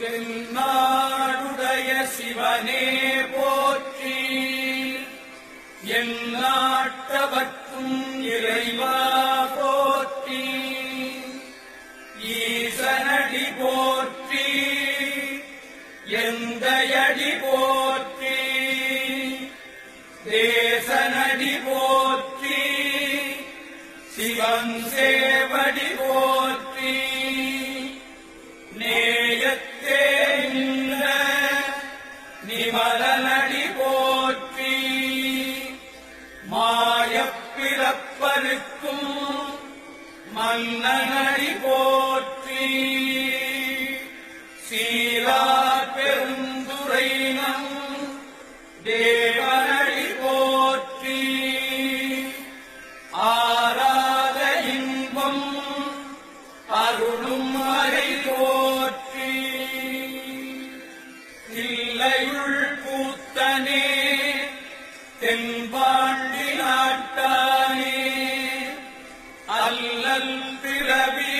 தென்னாடுடைய சிவனே போற்றி. எந்நாட்டவர்க்கும் இறைவா போற்றி. ஈசனடி போற்றி. எந்தையடி போற்றி. தேசனடி போற்றி. சிவம் சே சீலா பெருந்துரைனம் தேவனடி போற்றி. ஆராத இன்பம் அருளும் மறை போற்றி. தில்லையுள் பூத்தனே தென்பாண்டி நாட்டானே அல்லல் பிறவி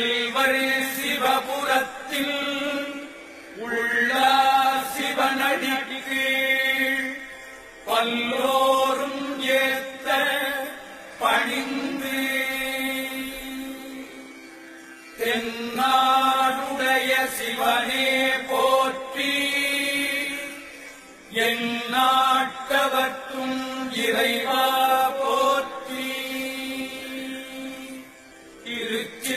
செல்வர் சிவபுரத்தில் உள்ள சிவனடிக்கு பல்லோரும் ஏத்த பணிந்து தென்னாடுடைய சிவனே போற்றி என் நாட்டவற்றும் இறைவா போற்றி. திருச்சி